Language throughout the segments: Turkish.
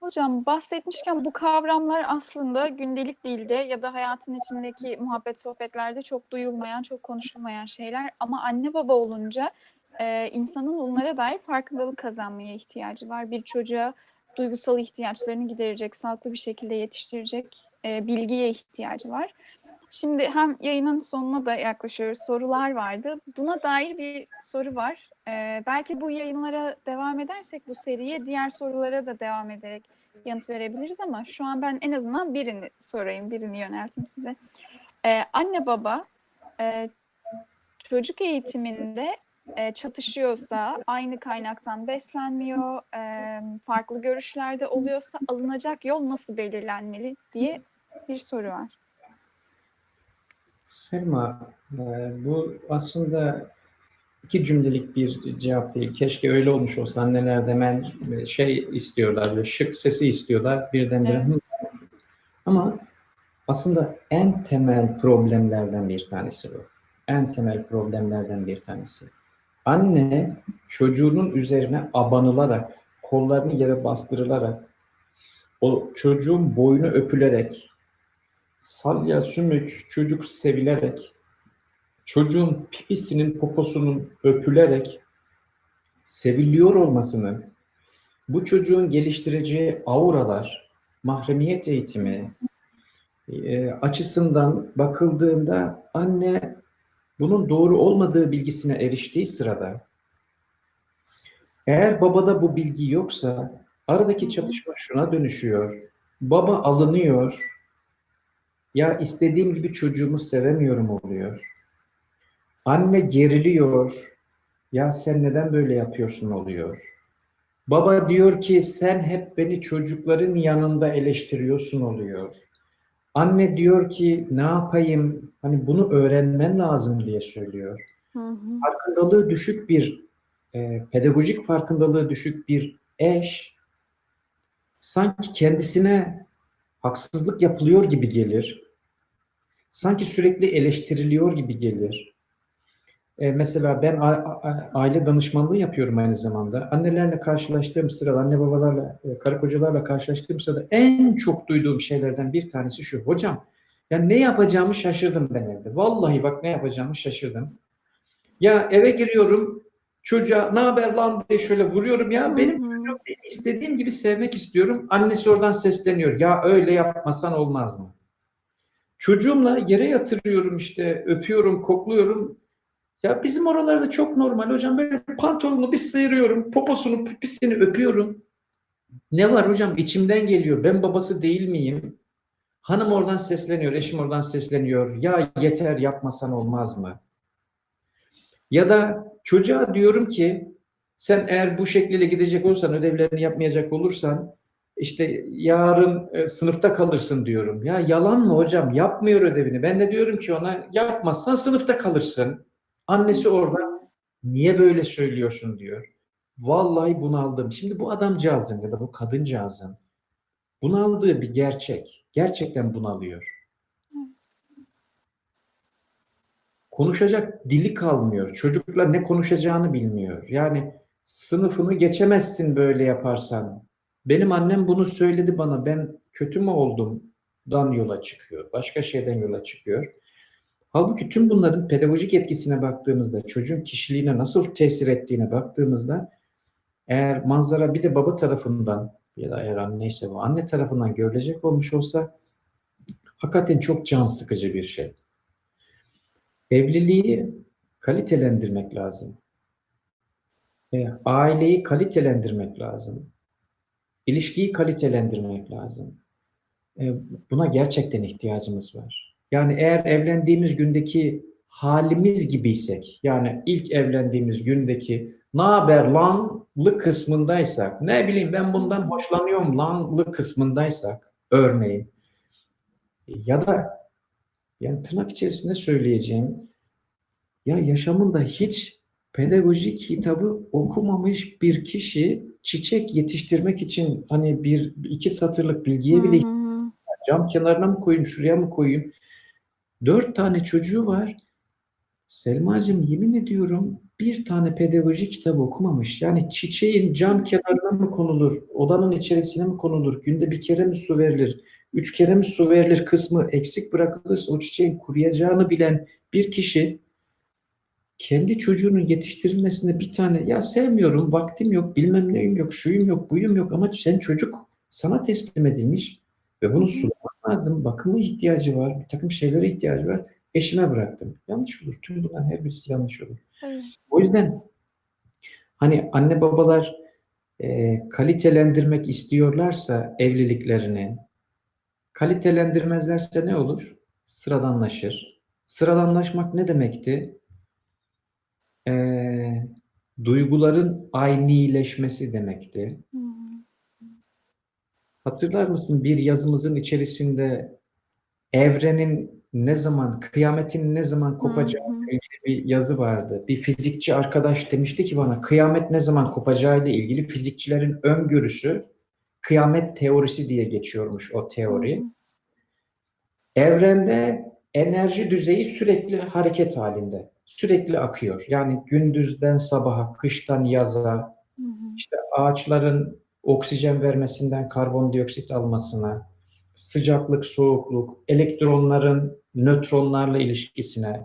Hocam bahsetmişken bu kavramlar aslında gündelik dilde ya da hayatın içindeki muhabbet sohbetlerde çok duyulmayan, çok konuşulmayan şeyler ama anne baba olunca e, insanın bunlara dair farkındalık kazanmaya ihtiyacı var. Bir çocuğa duygusal ihtiyaçlarını giderecek, sağlıklı bir şekilde yetiştirecek e, bilgiye ihtiyacı var. Şimdi hem yayının sonuna da yaklaşıyoruz. Sorular vardı. Buna dair bir soru var. Ee, belki bu yayınlara devam edersek bu seriye diğer sorulara da devam ederek yanıt verebiliriz ama şu an ben en azından birini sorayım, birini yönelteyim size. Ee, anne baba e, çocuk eğitiminde e, çatışıyorsa, aynı kaynaktan beslenmiyor, e, farklı görüşlerde oluyorsa alınacak yol nasıl belirlenmeli diye bir soru var. Selma, e, bu aslında iki cümlelik bir cevap değil. Keşke öyle olmuş olsa anneler de hemen şey istiyorlar, böyle şık sesi istiyorlar birdenbire. Evet. Ama aslında en temel problemlerden bir tanesi bu. En temel problemlerden bir tanesi. Anne çocuğunun üzerine abanılarak, kollarını yere bastırılarak, o çocuğun boynu öpülerek, salya sümük çocuk sevilerek, çocuğun pipisinin poposunun öpülerek seviliyor olmasını, bu çocuğun geliştireceği auralar, mahremiyet eğitimi e, açısından bakıldığında anne bunun doğru olmadığı bilgisine eriştiği sırada eğer babada bu bilgi yoksa aradaki çatışma şuna dönüşüyor. Baba alınıyor, ya istediğim gibi çocuğumu sevemiyorum oluyor. Anne geriliyor. Ya sen neden böyle yapıyorsun oluyor. Baba diyor ki sen hep beni çocukların yanında eleştiriyorsun oluyor. Anne diyor ki ne yapayım hani bunu öğrenmen lazım diye söylüyor. Hı hı. Farkındalığı düşük bir e, pedagojik farkındalığı düşük bir eş sanki kendisine haksızlık yapılıyor gibi gelir. Sanki sürekli eleştiriliyor gibi gelir. Ee, mesela ben aile danışmanlığı yapıyorum aynı zamanda. Annelerle karşılaştığım sırada, anne babalarla, e, karı kocalarla karşılaştığım sırada en çok duyduğum şeylerden bir tanesi şu. Hocam, ya ne yapacağımı şaşırdım ben evde. Vallahi bak ne yapacağımı şaşırdım. Ya eve giriyorum, çocuğa ne haber lan diye şöyle vuruyorum. Ya benim çocuğum istediğim gibi sevmek istiyorum. Annesi oradan sesleniyor. Ya öyle yapmasan olmaz mı? Çocuğumla yere yatırıyorum işte, öpüyorum, kokluyorum. Ya bizim oralarda çok normal hocam. Böyle pantolonu bir sıyırıyorum, poposunu, pipisini öpüyorum. Ne var hocam? İçimden geliyor. Ben babası değil miyim? Hanım oradan sesleniyor, eşim oradan sesleniyor. Ya yeter yapmasan olmaz mı? Ya da çocuğa diyorum ki sen eğer bu şekilde gidecek olursan, ödevlerini yapmayacak olursan işte yarın e, sınıfta kalırsın diyorum. Ya yalan mı hocam? Yapmıyor ödevini. Ben de diyorum ki ona yapmazsan sınıfta kalırsın. Annesi orada niye böyle söylüyorsun diyor. Vallahi bunaldım. Şimdi bu adamcağızın ya da bu kadıncağızın bunaldığı bir gerçek. Gerçekten bunalıyor. Konuşacak dili kalmıyor. Çocuklar ne konuşacağını bilmiyor. Yani sınıfını geçemezsin böyle yaparsan. Benim annem bunu söyledi bana. Ben kötü mü oldum? Dan yola çıkıyor. Başka şeyden yola çıkıyor. Halbuki tüm bunların pedagojik etkisine baktığımızda, çocuğun kişiliğine nasıl tesir ettiğine baktığımızda eğer manzara bir de baba tarafından ya da eğer anneyse bu anne tarafından görülecek olmuş olsa hakikaten çok can sıkıcı bir şey. Evliliği kalitelendirmek lazım. E, aileyi kalitelendirmek lazım. İlişkiyi kalitelendirmek lazım. E, buna gerçekten ihtiyacımız var. Yani eğer evlendiğimiz gündeki halimiz gibiysek, yani ilk evlendiğimiz gündeki ne haber lanlı kısmındaysak, ne bileyim ben bundan hoşlanıyorum lanlı kısmındaysak örneğin ya da yani tırnak içerisinde söyleyeceğim ya yaşamında hiç pedagojik hitabı okumamış bir kişi çiçek yetiştirmek için hani bir iki satırlık bilgiye bile cam kenarına mı koyayım, şuraya mı koyayım? Dört tane çocuğu var. Selma'cığım yemin ediyorum bir tane pedagoji kitabı okumamış. Yani çiçeğin cam kenarına mı konulur, odanın içerisine mi konulur, günde bir kere mi su verilir, üç kere mi su verilir kısmı eksik bırakılırsa o çiçeğin kuruyacağını bilen bir kişi kendi çocuğunun yetiştirilmesinde bir tane ya sevmiyorum, vaktim yok, bilmem neyim yok, şuyum yok, buyum yok ama sen çocuk sana teslim edilmiş ve bunu sulamak lazım. Bakıma ihtiyacı var, bir takım şeylere ihtiyacı var. Eşime bıraktım. Yanlış olur. Tüm bunların her birisi yanlış olur. Evet. O yüzden hani anne babalar e, kalitelendirmek istiyorlarsa evliliklerini, kalitelendirmezlerse ne olur? Sıradanlaşır. Sıradanlaşmak ne demekti? E, duyguların aynileşmesi demekti. Hı. Hatırlar mısın bir yazımızın içerisinde evrenin ne zaman, kıyametin ne zaman kopacağı hı. ilgili bir yazı vardı. Bir fizikçi arkadaş demişti ki bana kıyamet ne zaman kopacağı ile ilgili fizikçilerin öngörüsü kıyamet teorisi diye geçiyormuş o teori. Evrende enerji düzeyi sürekli hareket halinde. Sürekli akıyor. Yani gündüzden sabaha, kıştan yaza, Hı hı. işte ağaçların oksijen vermesinden karbondioksit almasına, sıcaklık, soğukluk, elektronların nötronlarla ilişkisine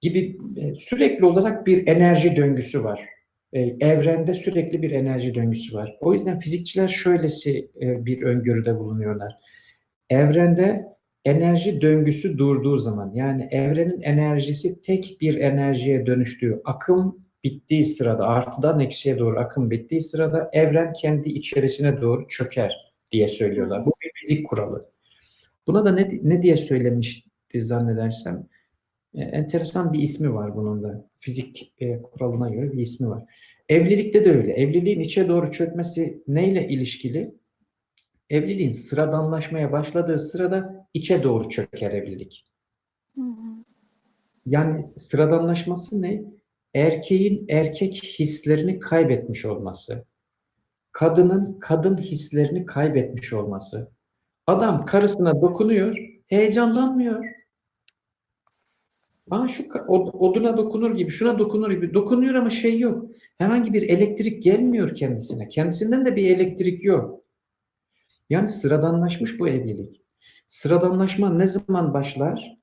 gibi e, sürekli olarak bir enerji döngüsü var. E, Evrende sürekli bir enerji döngüsü var. O yüzden fizikçiler şöylesi e, bir öngörüde bulunuyorlar. Evrende enerji döngüsü durduğu zaman yani evrenin enerjisi tek bir enerjiye dönüştüğü akım bittiği sırada artıdan eksiye doğru akım bittiği sırada evren kendi içerisine doğru çöker diye söylüyorlar. Bu bir fizik kuralı. Buna da ne, ne diye söylemişti zannedersem e, enteresan bir ismi var bunun da. Fizik e, kuralına göre bir ismi var. Evlilikte de öyle. Evliliğin içe doğru çökmesi neyle ilişkili? Evliliğin sıradanlaşmaya başladığı sırada içe doğru çöker evlilik. Hı hı. Yani sıradanlaşması ne? Erkeğin erkek hislerini kaybetmiş olması. Kadının kadın hislerini kaybetmiş olması. Adam karısına dokunuyor, heyecanlanmıyor. Aa şu oduna dokunur gibi, şuna dokunur gibi dokunuyor ama şey yok. Herhangi bir elektrik gelmiyor kendisine. Kendisinden de bir elektrik yok. Yani sıradanlaşmış bu evlilik. Sıradanlaşma ne zaman başlar?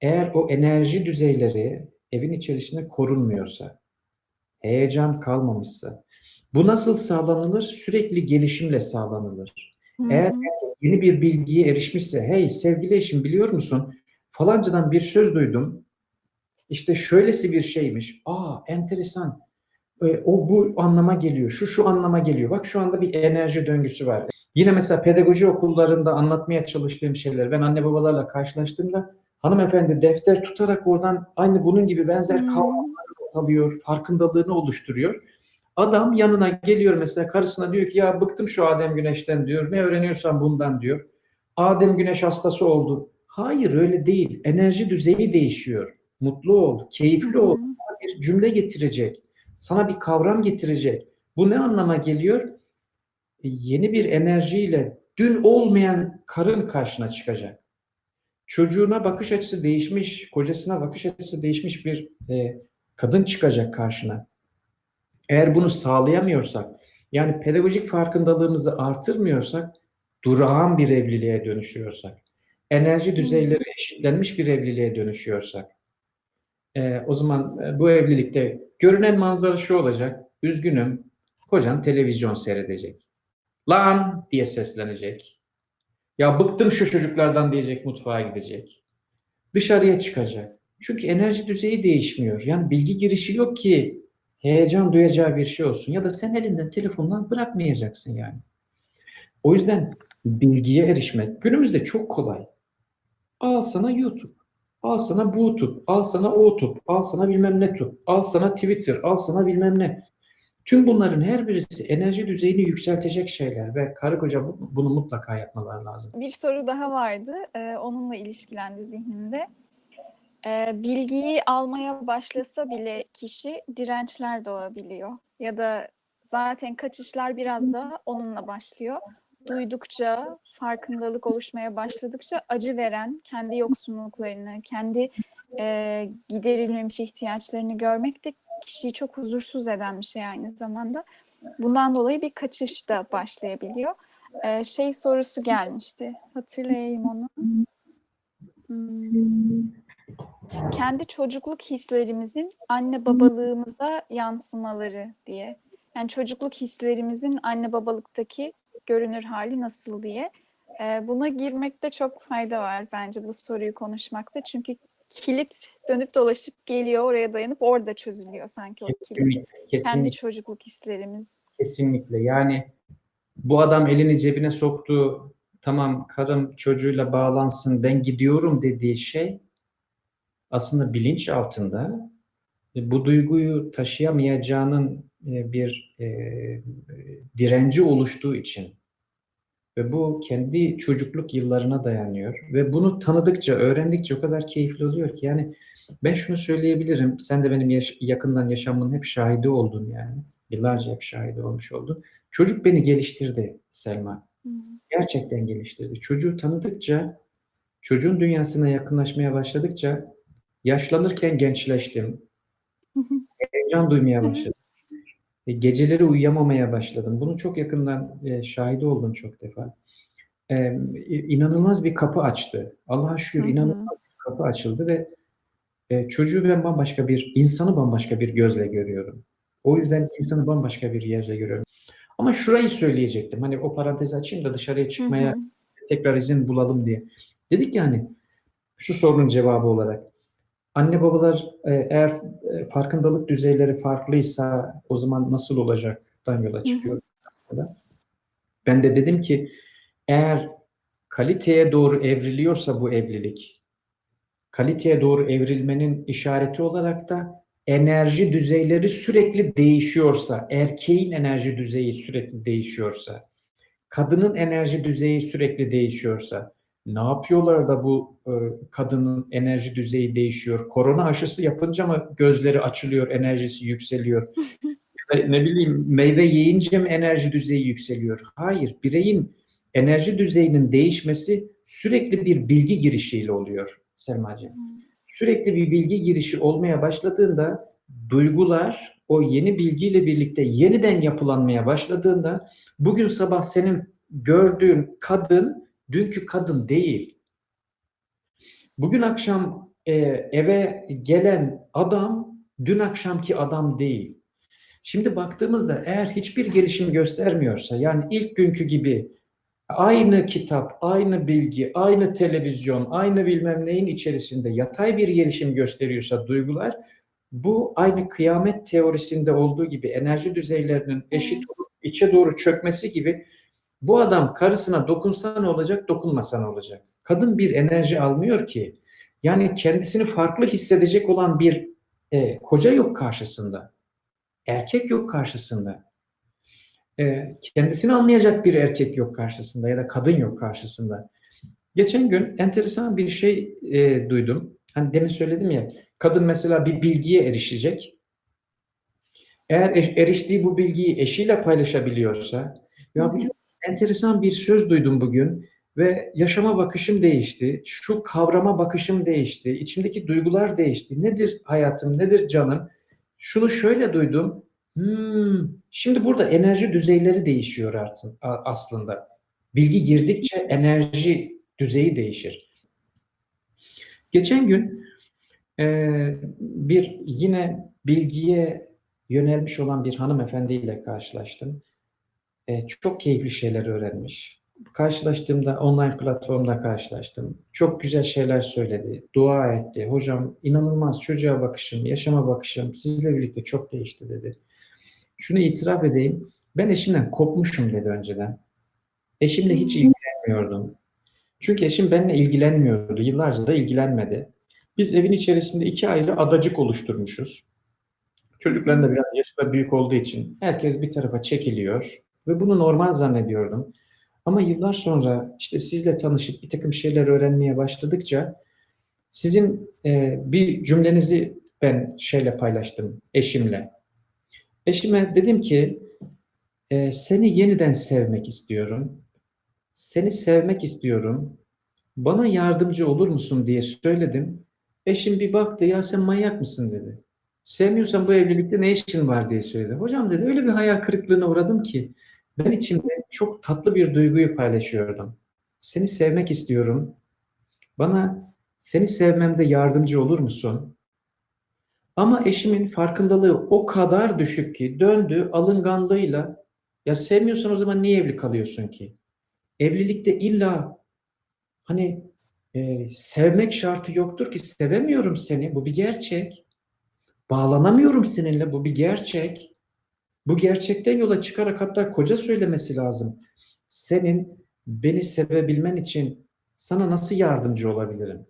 Eğer o enerji düzeyleri evin içerisinde korunmuyorsa, heyecan kalmamışsa. Bu nasıl sağlanılır? Sürekli gelişimle sağlanılır. Hı Eğer yeni bir bilgiye erişmişse, hey sevgili eşim biliyor musun? Falancadan bir söz duydum. İşte şöylesi bir şeymiş. Aa enteresan. E, o bu anlama geliyor. Şu şu anlama geliyor. Bak şu anda bir enerji döngüsü var. Yine mesela pedagoji okullarında anlatmaya çalıştığım şeyler. Ben anne babalarla karşılaştığımda hanımefendi defter tutarak oradan aynı bunun gibi benzer Hmm. kavramları alıyor, farkındalığını oluşturuyor. Adam yanına geliyor mesela karısına diyor ki ya bıktım şu Adem Güneş'ten diyor. Ne öğreniyorsan bundan diyor. Adem Güneş hastası oldu. Hayır öyle değil. Enerji düzeyi değişiyor. Mutlu ol, keyifli ol. Sana bir cümle getirecek. Sana bir kavram getirecek. Bu ne anlama geliyor? E, Yeni bir enerjiyle dün olmayan karın karşına çıkacak. Çocuğuna bakış açısı değişmiş, kocasına bakış açısı değişmiş bir e, kadın çıkacak karşına. Eğer bunu sağlayamıyorsak, yani pedagojik farkındalığımızı artırmıyorsak, durağan bir evliliğe dönüşüyorsak, enerji düzeyleri eşitlenmiş bir evliliğe dönüşüyorsak, e, o zaman e, bu evlilikte görünen manzara şu olacak. Üzgünüm, kocan televizyon seyredecek. Lan diye seslenecek. Ya bıktım şu çocuklardan diyecek mutfağa gidecek. Dışarıya çıkacak. Çünkü enerji düzeyi değişmiyor. Yani bilgi girişi yok ki heyecan duyacağı bir şey olsun. Ya da sen elinden telefondan bırakmayacaksın yani. O yüzden bilgiye erişmek günümüzde çok kolay. Al sana YouTube. Al sana bu tut. Al sana o tut. Al sana bilmem ne tut. Al sana Twitter. Al sana bilmem ne. Tüm bunların her birisi enerji düzeyini yükseltecek şeyler ve karı koca bu- bunu mutlaka yapmaları lazım. Bir soru daha vardı. Ee, onunla ilişkilendi zihnimde. Ee, bilgiyi almaya başlasa bile kişi dirençler doğabiliyor. Ya da zaten kaçışlar biraz da onunla başlıyor. Duydukça, farkındalık oluşmaya başladıkça acı veren, kendi yoksunluklarını, kendi e, giderilmemiş ihtiyaçlarını görmek de kişiyi çok huzursuz eden bir şey aynı zamanda. Bundan dolayı bir kaçış da başlayabiliyor. Ee, şey sorusu gelmişti. Hatırlayayım onu. Hmm. Kendi çocukluk hislerimizin anne babalığımıza yansımaları diye. Yani çocukluk hislerimizin anne babalıktaki görünür hali nasıl diye. Ee, buna girmekte çok fayda var bence bu soruyu konuşmakta. Çünkü kilit dönüp dolaşıp geliyor oraya dayanıp orada çözülüyor sanki o kilit. Kesinlikle, Kendi kesinlikle, çocukluk hislerimiz. kesinlikle. Yani bu adam elini cebine soktu, tamam karım çocuğuyla bağlansın, ben gidiyorum dediği şey aslında bilinç altında bu duyguyu taşıyamayacağının e, bir e, direnci oluştuğu için ve bu kendi çocukluk yıllarına dayanıyor ve bunu tanıdıkça, öğrendikçe o kadar keyifli oluyor ki yani ben şunu söyleyebilirim, sen de benim yaş- yakından yaşamımın hep şahidi oldun yani, yıllarca hep şahidi olmuş oldun. Çocuk beni geliştirdi Selma. Hı. Gerçekten geliştirdi. Çocuğu tanıdıkça, çocuğun dünyasına yakınlaşmaya başladıkça yaşlanırken gençleştim. Heyecan duymaya başladım. E, Geceleri uyuyamamaya başladım. Bunu çok yakından e, şahidi oldum çok defa. E, inanılmaz bir kapı açtı. Allah'a şükür Hı hı. inanılmaz bir kapı açıldı ve e, çocuğu ben bambaşka bir, insanı bambaşka bir gözle görüyorum. O yüzden insanı bambaşka bir yerle görüyorum. Ama şurayı söyleyecektim. Hani o parantezi açayım da dışarıya çıkmaya hı. tekrar izin bulalım diye. Dedik ya hani şu sorunun cevabı olarak anne babalar e, eğer e, farkındalık düzeyleri farklıysa o zaman nasıl olacaktan yola çıkıyor. Ben de dedim ki eğer kaliteye doğru evriliyorsa bu evlilik, kaliteye doğru evrilmenin işareti olarak da enerji düzeyleri sürekli değişiyorsa, erkeğin enerji düzeyi sürekli değişiyorsa, kadının enerji düzeyi sürekli değişiyorsa, ne yapıyorlar da bu e, kadının enerji düzeyi değişiyor? Korona aşısı yapınca mı gözleri açılıyor, enerjisi yükseliyor? Ne bileyim meyve yiyince mi enerji düzeyi yükseliyor? Hayır, bireyin enerji düzeyinin değişmesi sürekli bir bilgi girişiyle oluyor Selmacığım. Sürekli bir bilgi girişi olmaya başladığında duygular o yeni bilgiyle birlikte yeniden yapılanmaya başladığında bugün sabah senin gördüğün kadın dünkü kadın değil. Bugün akşam e, eve gelen adam dün akşamki adam değil. Şimdi baktığımızda eğer hiçbir gelişim göstermiyorsa yani ilk günkü gibi aynı kitap, aynı bilgi, aynı televizyon, aynı bilmem neyin içerisinde yatay bir gelişim gösteriyorsa duygular bu aynı kıyamet teorisinde olduğu gibi enerji düzeylerinin eşit olup içe doğru çökmesi gibi bu adam karısına dokunsa ne olacak, dokunmasa ne olacak? Kadın bir enerji almıyor ki. Yani kendisini farklı hissedecek olan bir e, koca yok karşısında. Erkek yok karşısında. E, kendisini anlayacak bir erkek yok karşısında ya da kadın yok karşısında. Geçen gün enteresan bir şey e, duydum. Hani demin söyledim ya, kadın mesela bir bilgiye erişecek. Eğer eriştiği bu bilgiyi eşiyle paylaşabiliyorsa, ya biliyor enteresan bir söz duydum bugün ve yaşama bakışım değişti, şu kavrama bakışım değişti, içimdeki duygular değişti. Nedir hayatım, nedir canım? Şunu şöyle duydum. Hmm, şimdi burada enerji düzeyleri değişiyor artık aslında. Bilgi girdikçe enerji düzeyi değişir. Geçen gün e, bir yine bilgiye yönelmiş olan bir hanımefendiyle karşılaştım. E, çok keyifli şeyler öğrenmiş. Karşılaştığımda online platformda karşılaştım. Çok güzel şeyler söyledi, dua etti. Hocam inanılmaz çocuğa bakışım, yaşama bakışım sizle birlikte çok değişti dedi. Şunu itiraf edeyim. Ben eşimden kopmuşum dedi önceden. Eşimle hiç Hmm. ilgilenmiyordum. Çünkü eşim benimle ilgilenmiyordu. Yıllarca da ilgilenmedi. Biz evin içerisinde iki ayrı adacık oluşturmuşuz. Çocukların da biraz yaşı da büyük olduğu için herkes bir tarafa çekiliyor ve bunu normal zannediyordum. Ama yıllar sonra işte sizle tanışıp bir takım şeyler öğrenmeye başladıkça sizin e, bir cümlenizi ben şeyle paylaştım eşimle. Eşime dedim ki e, seni yeniden sevmek istiyorum. Seni sevmek istiyorum. Bana yardımcı olur musun diye söyledim. Eşim bir baktı ya sen manyak mısın dedi. Sevmiyorsan bu evlilikte ne işin var diye söyledi. Hocam dedi öyle bir hayal kırıklığına uğradım ki ben içimde çok tatlı bir duyguyu paylaşıyordum. Seni sevmek istiyorum. Bana seni sevmemde yardımcı olur musun? Ama eşimin farkındalığı o kadar düşük ki döndü alınganlığıyla ya sevmiyorsan o zaman niye evli kalıyorsun ki? Evlilikte illa hani e, sevmek şartı yoktur ki sevemiyorum seni bu bir gerçek. Bağlanamıyorum seninle bu bir gerçek. Bu gerçekten yola çıkarak hatta koca söylemesi lazım. Senin beni sevebilmen için sana nasıl yardımcı olabilirim?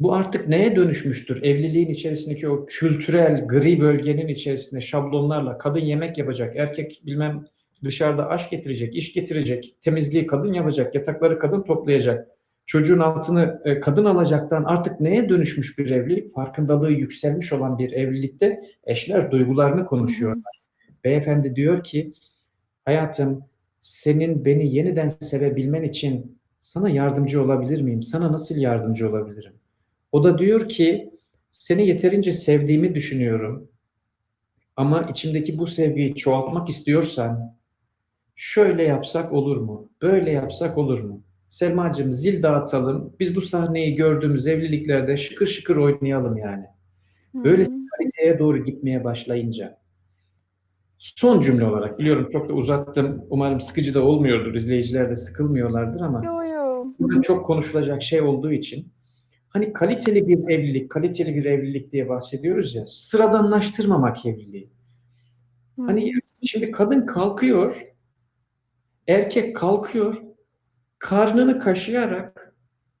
Bu artık neye dönüşmüştür? Evliliğin içerisindeki o kültürel gri bölgenin içerisinde şablonlarla kadın yemek yapacak, erkek bilmem dışarıda aş getirecek, iş getirecek, temizliği kadın yapacak, yatakları kadın toplayacak, çocuğun altını e, kadın alacaktan artık neye dönüşmüş bir evlilik? Farkındalığı yükselmiş olan bir evlilikte eşler duygularını konuşuyorlar. Beyefendi diyor ki hayatım senin beni yeniden sevebilmen için sana yardımcı olabilir miyim? Sana nasıl yardımcı olabilirim? O da diyor ki seni yeterince sevdiğimi düşünüyorum. Ama içimdeki bu sevgiyi çoğaltmak istiyorsan şöyle yapsak olur mu? Böyle yapsak olur mu? Selma'cığım zil dağıtalım. Biz bu sahneyi gördüğümüz evliliklerde şıkır şıkır oynayalım yani. Böyle kaliteye doğru gitmeye başlayınca. Son cümle olarak biliyorum çok da uzattım. Umarım sıkıcı da olmuyordur. İzleyiciler de sıkılmıyorlardır ama Yo yo. çok konuşulacak şey olduğu için hani kaliteli bir evlilik, kaliteli bir evlilik diye bahsediyoruz ya sıradanlaştırmamak evliliği. Hı Hani şimdi kadın kalkıyor, erkek kalkıyor, karnını kaşıyarak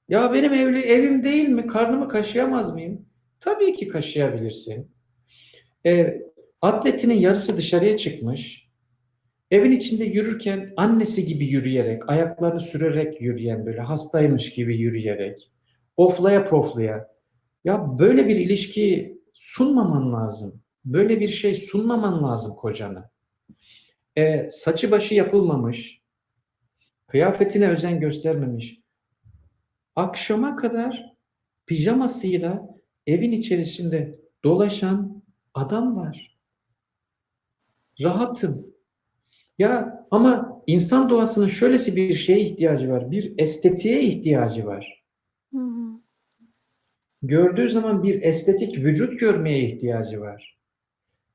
ya benim evli evim değil mi? Karnımı kaşıyamaz mıyım? Tabii ki kaşıyabilirsin. E, atletinin yarısı dışarıya çıkmış. Evin içinde yürürken annesi gibi yürüyerek, ayaklarını sürerek yürüyen böyle hastaymış gibi yürüyerek, oflaya poflaya. Ya böyle bir ilişki sunmaman lazım. Böyle bir şey sunmaman lazım kocana. E, saçı başı yapılmamış, kıyafetine özen göstermemiş. Akşama kadar pijamasıyla evin içerisinde dolaşan adam var. Rahatım. Ya ama insan doğasının şöylesi bir şeye ihtiyacı var. Bir estetiğe ihtiyacı var. Hı hı. Gördüğü zaman bir estetik vücut görmeye ihtiyacı var.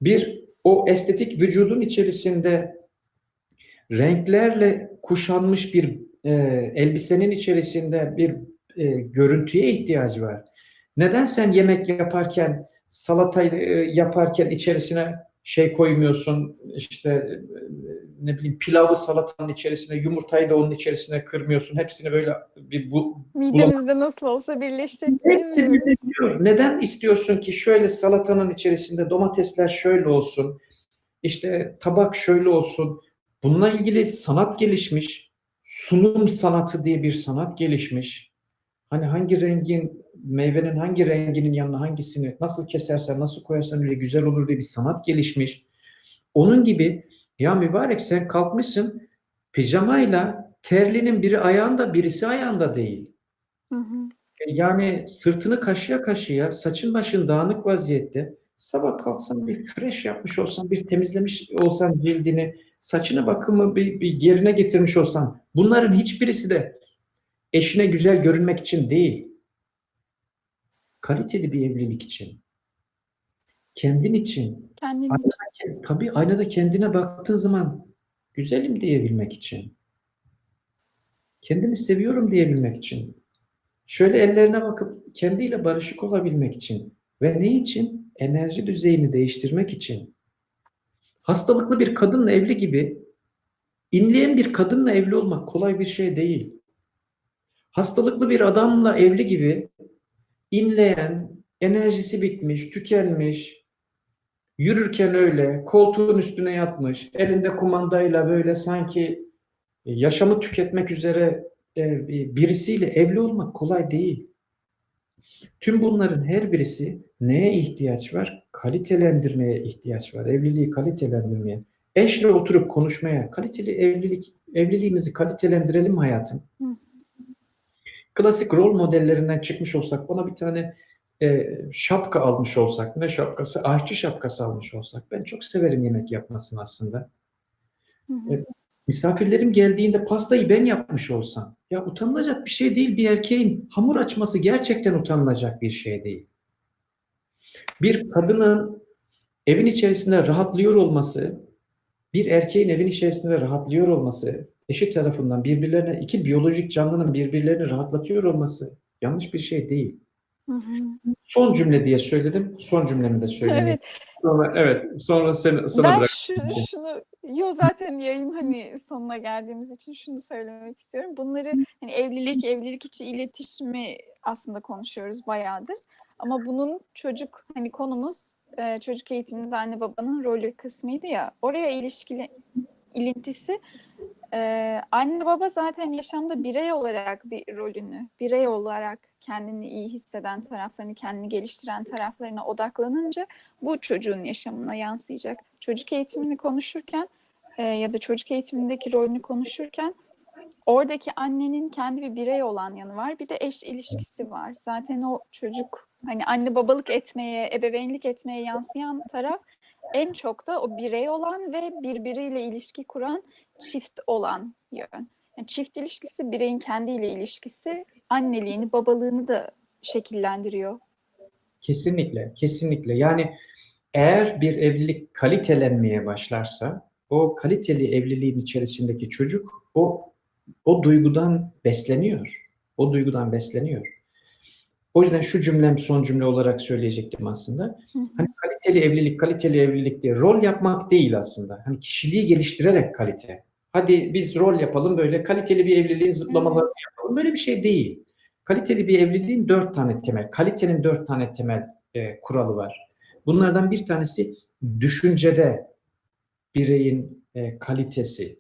Bir o estetik vücudun içerisinde renklerle kuşanmış bir e, elbisenin içerisinde bir e, görüntüye ihtiyacı var. Neden sen yemek yaparken salatayı e, yaparken içerisine şey koymuyorsun işte ne bileyim pilavı salatanın içerisine yumurtayı da onun içerisine kırmıyorsun hepsini böyle bir bu Midemizde nasıl olsa birleşecek Hepsi birleşiyor. Neden istiyorsun ki şöyle salatanın içerisinde domatesler şöyle olsun, işte tabak şöyle olsun. Bununla ilgili sanat gelişmiş, sunum sanatı diye bir sanat gelişmiş. Hani hangi rengin, meyvenin hangi renginin yanına hangisini nasıl kesersen, nasıl koyarsan öyle güzel olur diye bir sanat gelişmiş. Onun gibi ya mübarek sen kalkmışsın pijamayla terlinin biri ayağında birisi ayağında değil. Hı hı. Yani sırtını kaşıya kaşıya, saçın başın dağınık vaziyette sabah kalksan bir fresh yapmış olsan, bir temizlemiş olsan cildini, saçını bakımı bir, bir yerine getirmiş olsan, bunların hiçbirisi de eşine güzel görünmek için değil, kaliteli bir evlilik için, kendin için, aynada, tabii aynada kendine baktığın zaman güzelim diyebilmek için, kendimi seviyorum diyebilmek için, Şöyle ellerine bakıp kendiyle barışık olabilmek için ve ne için? Enerji düzeyini değiştirmek için. Hastalıklı bir kadınla evli gibi inleyen bir kadınla evli olmak kolay bir şey değil. Hastalıklı bir adamla evli gibi inleyen, enerjisi bitmiş, tükenmiş, yürürken öyle, koltuğun üstüne yatmış, elinde kumandayla böyle sanki yaşamı tüketmek üzere e, birisiyle evli olmak kolay değil. Tüm bunların her birisi neye ihtiyaç var? Kalitelendirmeye ihtiyaç var. Evliliği kalitelendirmeye. Eşle oturup konuşmaya, kaliteli evlilik, evliliğimizi kalitelendirelim hayatım. Hı. Klasik rol modellerinden çıkmış olsak, bana bir tane e, şapka almış olsak, ne şapkası? Aşçı şapkası almış olsak. Ben çok severim yemek yapmasını aslında. Hı hı. Evet. Misafirlerim geldiğinde pastayı ben yapmış olsam, ya utanılacak bir şey değil bir erkeğin hamur açması gerçekten utanılacak bir şey değil. Bir kadının evin içerisinde rahatlıyor olması, bir erkeğin evin içerisinde rahatlıyor olması, eşi tarafından birbirlerine, iki biyolojik canlının birbirlerini rahatlatıyor olması yanlış bir şey değil. Hı hı. Son cümle diye söyledim, son cümlemi de söyleyeyim. Evet. Sonra, evet, sonra seni, sana Ben bırak. şu, şunu, yo zaten yayın hani sonuna geldiğimiz için şunu söylemek istiyorum. Bunları hani evlilik, evlilik içi iletişimi aslında konuşuyoruz bayağıdır. Ama bunun çocuk hani konumuz e, çocuk eğitiminde anne babanın rolü kısmıydı ya. Oraya ilişkili ilintisi e, anne baba zaten yaşamda birey olarak bir rolünü, birey olarak kendini iyi hisseden taraflarını, kendini geliştiren taraflarına odaklanınca bu çocuğun yaşamına yansıyacak. Çocuk eğitimini konuşurken e, ya da çocuk eğitimindeki rolünü konuşurken oradaki annenin kendi bir birey olan yanı var. Bir de eş ilişkisi var. Zaten o çocuk hani anne babalık etmeye, ebeveynlik etmeye yansıyan taraf en çok da o birey olan ve birbiriyle ilişki kuran çift olan yön. Yani çift ilişkisi bireyin kendiyle ilişkisi anneliğini, babalığını da şekillendiriyor. Kesinlikle, kesinlikle. Yani eğer bir evlilik kalitelenmeye başlarsa, o kaliteli evliliğin içerisindeki çocuk o o duygudan besleniyor. O duygudan besleniyor. O yüzden şu cümlem son cümle olarak söyleyecektim aslında. Hani kaliteli evlilik, kaliteli evlilik diye rol yapmak değil aslında. Hani kişiliği geliştirerek kalite. Hadi biz rol yapalım böyle kaliteli bir evliliğin zıplamalarını yapalım. Böyle bir şey değil. Kaliteli bir evliliğin dört tane temel, kalitenin dört tane temel e, kuralı var. Bunlardan bir tanesi düşüncede bireyin e, kalitesi,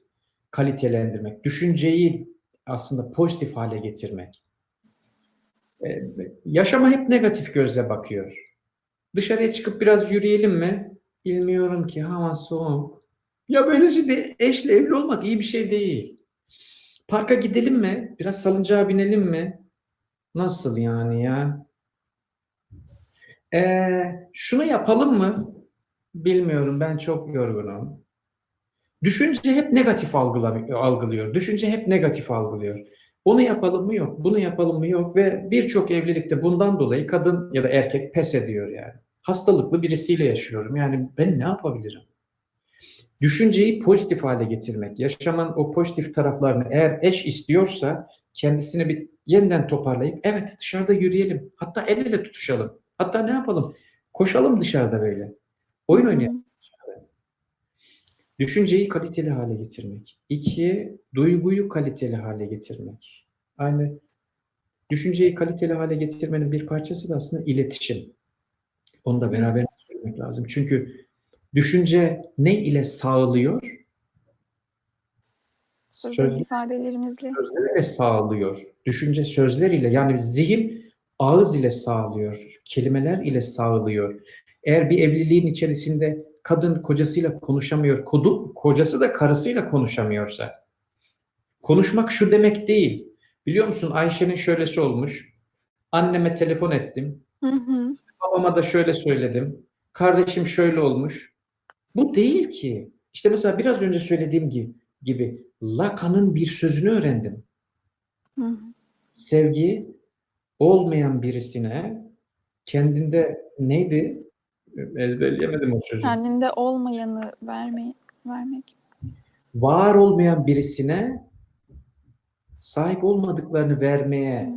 kalitelendirmek, düşünceyi aslında pozitif hale getirmek. E, yaşama hep negatif gözle bakıyor. Dışarıya çıkıp biraz yürüyelim mi? Bilmiyorum ki hava soğuk. Ya böylesi bir eşle evli olmak iyi bir şey değil. Parka gidelim mi? Biraz salıncağa binelim mi? Nasıl yani ya? Ee, şunu yapalım mı? Bilmiyorum ben çok yorgunum. Düşünce hep negatif algılıyor. Düşünce hep negatif algılıyor. Onu yapalım mı yok, bunu yapalım mı yok ve birçok evlilikte bundan dolayı kadın ya da erkek pes ediyor yani. Hastalıklı birisiyle yaşıyorum. Yani ben ne yapabilirim? Düşünceyi pozitif hale getirmek, yaşamın o pozitif taraflarını eğer eş istiyorsa kendisini bir yeniden toparlayıp evet dışarıda yürüyelim. Hatta el ele tutuşalım. Hatta ne yapalım? Koşalım dışarıda böyle. Oyun oynayalım. Düşünceyi kaliteli hale getirmek. İki, duyguyu kaliteli hale getirmek. Aynı düşünceyi kaliteli hale getirmenin bir parçası da aslında iletişim. Onu da beraber söylemek lazım. Çünkü düşünce ne ile sağlıyor? Sözel Söz- ifadelerimizle. Sözlerle sağlıyor. Düşünce sözler ile yani zihin ağız ile sağlıyor. Kelimeler ile sağlıyor. Eğer bir evliliğin içerisinde kadın kocasıyla konuşamıyor, kodu, kocası da karısıyla konuşamıyorsa konuşmak şu demek değil. Biliyor musun Ayşe'nin şöylesi olmuş. Anneme telefon ettim. Hı hı. Babama da şöyle söyledim. Kardeşim şöyle olmuş. Bu değil ki. İşte mesela biraz önce söylediğim gibi, gibi Lacan'ın bir sözünü öğrendim. Hı hı. Sevgi olmayan birisine kendinde neydi? Ezberleyemedim o sözü. Kendinde olmayanı verme, vermek. Var olmayan birisine sahip olmadıklarını vermeye,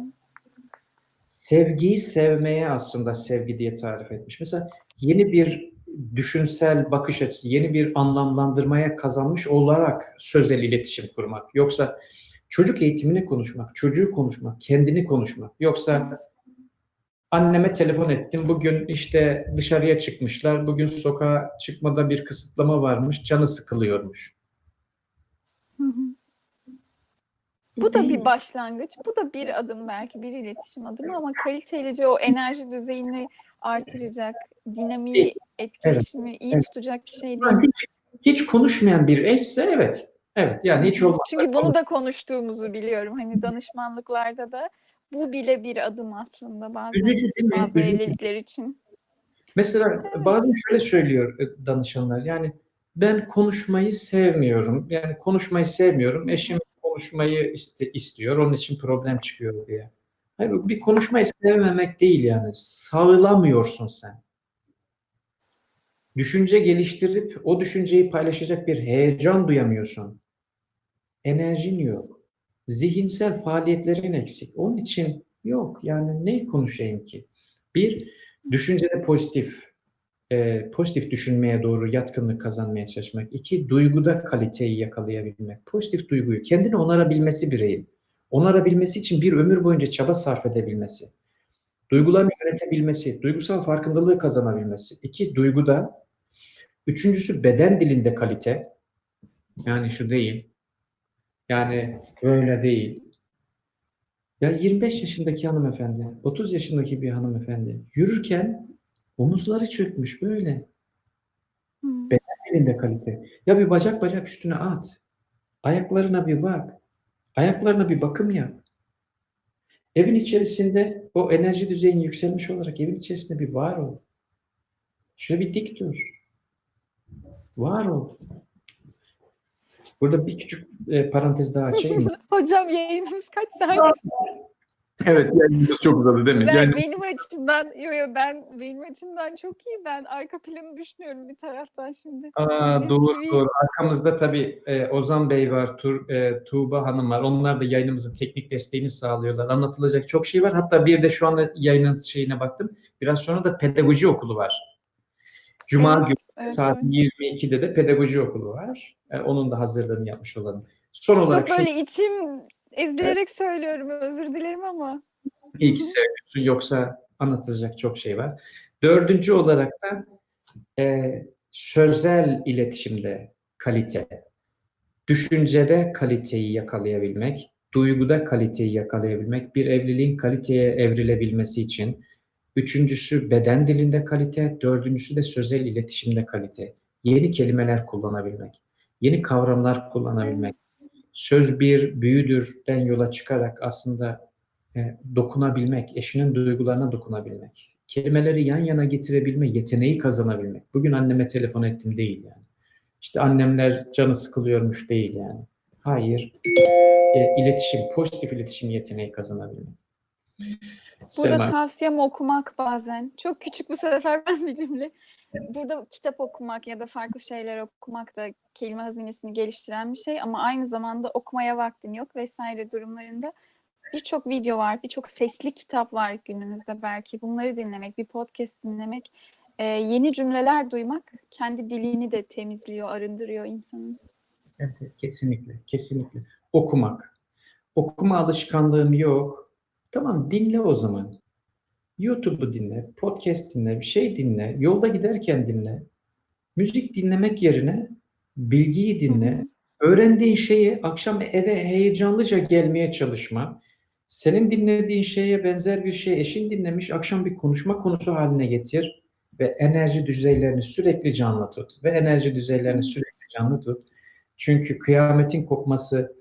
sevgiyi sevmeye aslında sevgi diye tarif etmiş. Mesela yeni bir düşünsel bakış açısı, yeni bir anlamlandırmaya kazanmış olarak sözel iletişim kurmak. Yoksa çocuk eğitimini konuşmak, çocuğu konuşmak, kendini konuşmak. Yoksa anneme telefon ettim. Bugün işte dışarıya çıkmışlar. Bugün sokağa çıkmada bir kısıtlama varmış. Canı sıkılıyormuş. Hı hı. Bu da bir başlangıç. Bu da bir adım belki bir iletişim adımı ama kalitelice o enerji düzeyini artıracak, dinamiği, etkileşimi iyi Evet. tutacak bir şey değil. Hiç, hiç konuşmayan bir eşse evet. Evet yani hiç olmazsa Çünkü bunu da konuştuğumuzu biliyorum. Hani danışmanlıklarda da Bu bile bir adım aslında bazen Üzücü değil mi? bazı Üzücü. evlilikler için. Mesela bazen şöyle söylüyor e, danışanlar. Yani ben konuşmayı sevmiyorum. Yani konuşmayı sevmiyorum. Eşim konuşmayı iste, istiyor. Onun için problem çıkıyor diye. Hayır, bir konuşmayı sevmemek değil yani. Sağlamıyorsun sen. Düşünce geliştirip o düşünceyi paylaşacak bir heyecan duyamıyorsun. Enerjin yok. Zihinsel faaliyetlerin eksik. Onun için yok. Yani ne konuşayım ki? Bir, düşüncede pozitif, e, pozitif düşünmeye doğru yatkınlık kazanmaya çalışmak. İki, duyguda kaliteyi yakalayabilmek. Pozitif duyguyu, kendini onarabilmesi bireyin. Onarabilmesi için bir ömür boyunca çaba sarf edebilmesi. Duygularını yönetebilmesi, duygusal farkındalığı kazanabilmesi. İki, duyguda. Üçüncüsü beden dilinde kalite. Yani şu değil. Yani böyle değil. Ya 25 yaşındaki hanımefendi, 30 yaşındaki bir hanımefendi yürürken omuzları çökmüş böyle. Hmm. Elinde kalite. Ya bir bacak bacak üstüne at. Ayaklarına bir bak. Ayaklarına bir bakım yap. Evin içerisinde o enerji düzeyin yükselmiş olarak evin içerisinde bir var ol. Şöyle bir dik dur. Var ol. Burada bir küçük e, parantez daha açayım mı? Hocam yayınımız kaç saat? Evet yayınımız çok uzadı değil mi? Ben, Yani benim açımdan, yo yo ben benim açımdan çok iyi. Ben arka planı düşünüyorum bir taraftan şimdi. Aa, Biz doğru TV doğru. Arkamızda tabii e, Ozan Bey var, Tur, e, Tuğba Hanım var. Onlar da yayınımızın teknik desteğini sağlıyorlar. Anlatılacak çok şey var. Hatta bir de şu anda yayının şeyine baktım. Biraz sonra da pedagoji okulu var. Cuma Evet, günü evet, saat evet. 22'de de pedagoji okulu var. E, onun da hazırlığını yapmış olalım. Son olarak şu böyle içim ezilerek söylüyorum özür dilerim ama. iyi ki sevmiyorsun yoksa anlatılacak çok şey var. Dördüncü olarak da e, sözel iletişimde kalite. Düşüncede kaliteyi yakalayabilmek, duyguda kaliteyi yakalayabilmek, bir evliliğin kaliteye evrilebilmesi için. Üçüncüsü beden dilinde kalite, dördüncüsü de sözel iletişimde kalite. Yeni kelimeler kullanabilmek, yeni kavramlar kullanabilmek. Söz bir büyüdürden yola çıkarak aslında e, dokunabilmek, eşinin duygularına dokunabilmek. Kelimeleri yan yana getirebilme yeteneği kazanabilmek. Bugün anneme telefon ettim değil yani. İşte annemler canı sıkılıyormuş değil yani. Hayır. E, iletişim, pozitif iletişim yeteneği kazanabilmek. Burada Sema, tavsiyem okumak bazen. Çok küçük bu sefer ben bir cümle. Burada kitap okumak ya da farklı şeyler okumak da kelime hazinesini geliştiren bir şey ama aynı zamanda okumaya vaktim yok vesaire durumlarında birçok video var, birçok sesli kitap var günümüzde belki. Bunları dinlemek, bir podcast dinlemek, yeni cümleler duymak kendi dilini de temizliyor, arındırıyor insanın. Evet, kesinlikle, kesinlikle. Okumak. Okuma alışkanlığım yok. Tamam dinle o zaman. YouTube'u dinle, podcast dinle, bir şey dinle, yolda giderken dinle. Müzik dinlemek yerine bilgiyi dinle. Öğrendiğin şeyi akşam eve heyecanlıca gelmeye çalışma. Senin dinlediğin şeye benzer bir şey eşin dinlemiş, akşam bir konuşma konusu haline getir ve enerji düzeylerini sürekli canlı tut. Ve enerji düzeylerini sürekli canlı tut. Çünkü kıyametin kopması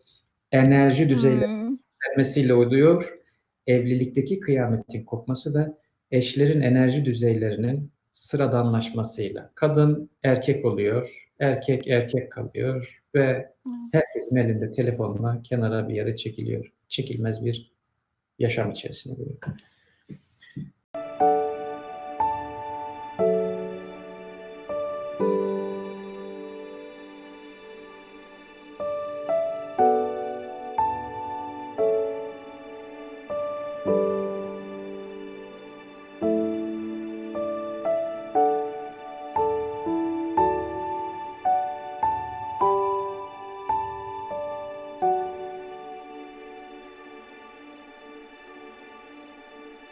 enerji düzeylerinin Hmm. oluyor. Evlilikteki kıyametin kopması da eşlerin enerji düzeylerinin sıradanlaşmasıyla. Kadın erkek oluyor, erkek erkek kalıyor ve herkesin elinde telefonla kenara bir yere çekiliyor. Çekilmez bir yaşam içerisine giriyor.